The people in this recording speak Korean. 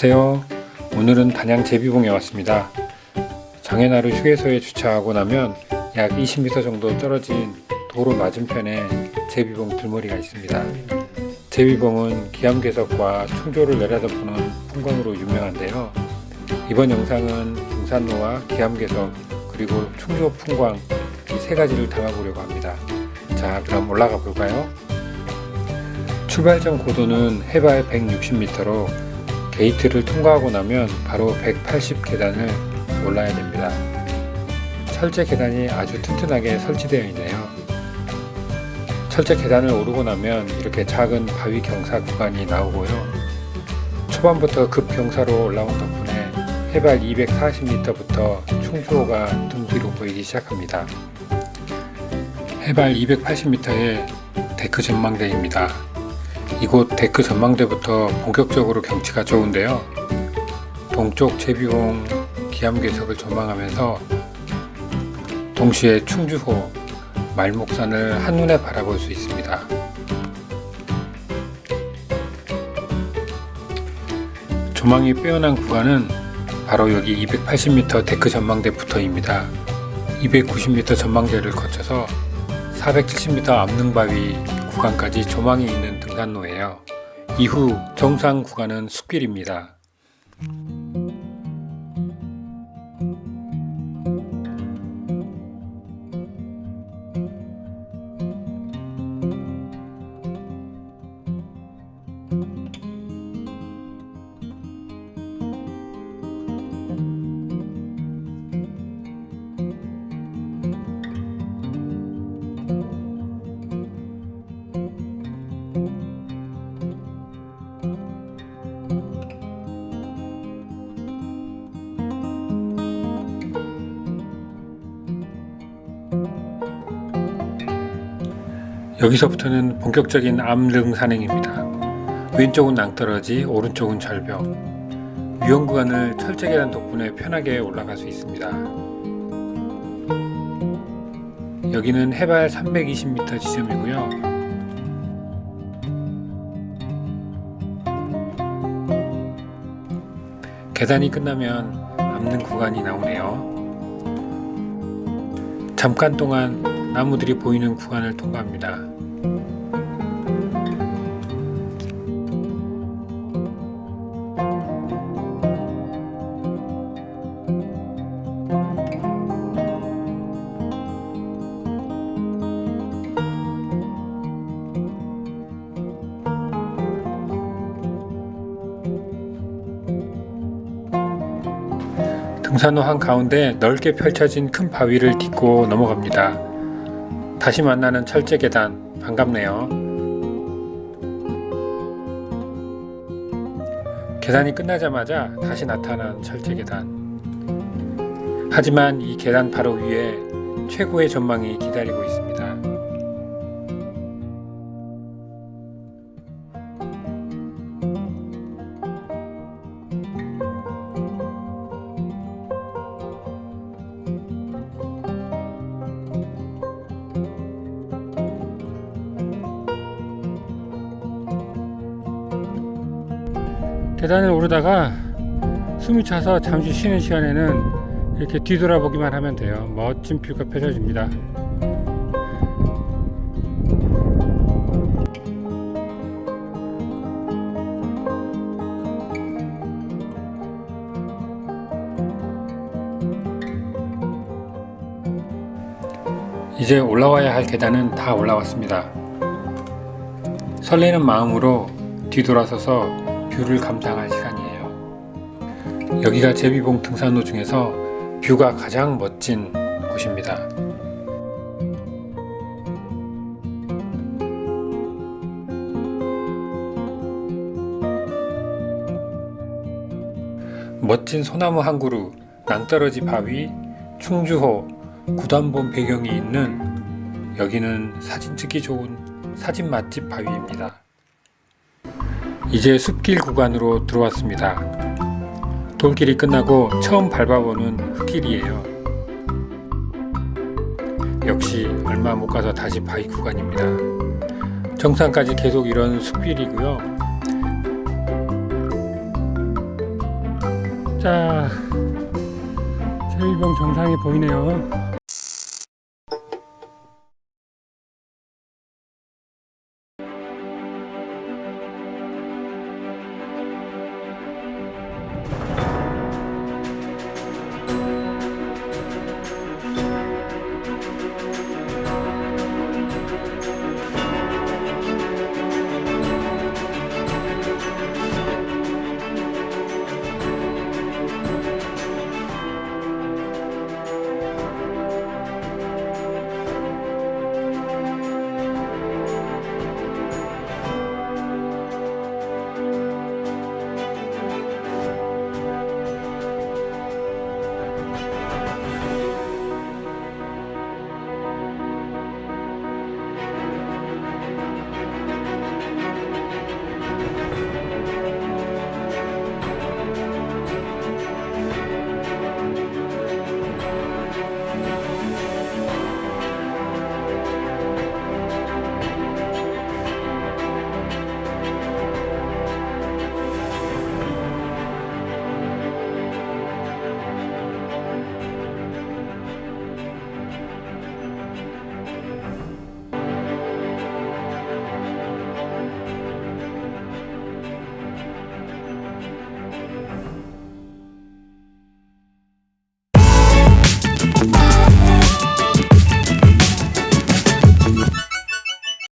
안녕하세요. 오늘은 단양 제비봉에 왔습니다. 장애나루 휴게소에 주차하고 나면 약 20m 정도 떨어진 도로 맞은편에 제비봉 들머리가 있습니다. 제비봉은 기암괴석과 충조를 내려다보는 풍광으로 유명한데요. 이번 영상은 등산로와 기암괴석 그리고 충조 풍광 이 세 가지를 담아보려고 합니다. 자, 그럼 올라가 볼까요? 출발 전 고도는 해발 160m로 게이트를 통과하고 나면 바로 180 계단을 올라야 됩니다. 철제 계단이 아주 튼튼하게 설치되어 있네요. 철제 계단을 오르고 나면 이렇게 작은 바위 경사 구간이 나오고요. 초반부터 급 경사로 올라온 덕분에 해발 240m부터 충주호가 등 뒤로 보이기 시작합니다. 해발 280m의 데크 전망대입니다. 이곳 데크 전망대부터 본격적으로 경치가 좋은데요. 동쪽 제비봉 기암괴석을 전망하면서 동시에 충주호 말목산을 한눈에 바라볼 수 있습니다. 조망이 빼어난 구간은 바로 여기 280m 데크 전망대부터입니다. 290m 전망대를 거쳐서 470m 암릉바위 구간까지 조망이 있는 등산로예요. 이후 정상 구간은 숲길입니다. 여기서부터는 본격적인 암릉 산행입니다. 왼쪽은 낭떠러지, 오른쪽은 절벽. 위험 구간을 철제 계단 덕분에 편하게 올라갈 수 있습니다. 여기는 해발 320m 지점이고요. 계단이 끝나면 암릉 구간이 나오네요. 잠깐 동안 나무들이 보이는 구간을 통과합니다. 등산로 한 가운데 넓게 펼쳐진 큰 바위를 딛고 넘어갑니다. 다시 만나는 철제 계단 반갑네요. 계단이 끝나자마자 다시 나타난 철제 계단. 하지만 이 계단 바로 위에 최고의 전망이 기다리고 있습니다. 계단을 오르다가 숨이 차서 잠시 쉬는 시간에는 이렇게 뒤돌아보기만 하면 돼요. 멋진 뷰가 펼쳐집니다. 이제 올라와야 할 계단은 다 올라왔습니다. 설레는 마음으로 뒤돌아서서 뷰를 감상할 시간이에요. 여기가 제비봉 등산로 중에서 뷰가 가장 멋진 곳입니다. 멋진 소나무 한 그루, 낭떠러지 바위, 충주호, 구단본 배경이 있는 여기는 사진 찍기 좋은 사진 맛집 바위입니다. 이제 숲길 구간으로 들어왔습니다. 돌길이 끝나고 처음 밟아보는 흙길이에요. 역시 얼마 못 가서 다시 바위 구간입니다. 정상까지 계속 이런 숲길이고요. 자, 제일봉 정상이 보이네요.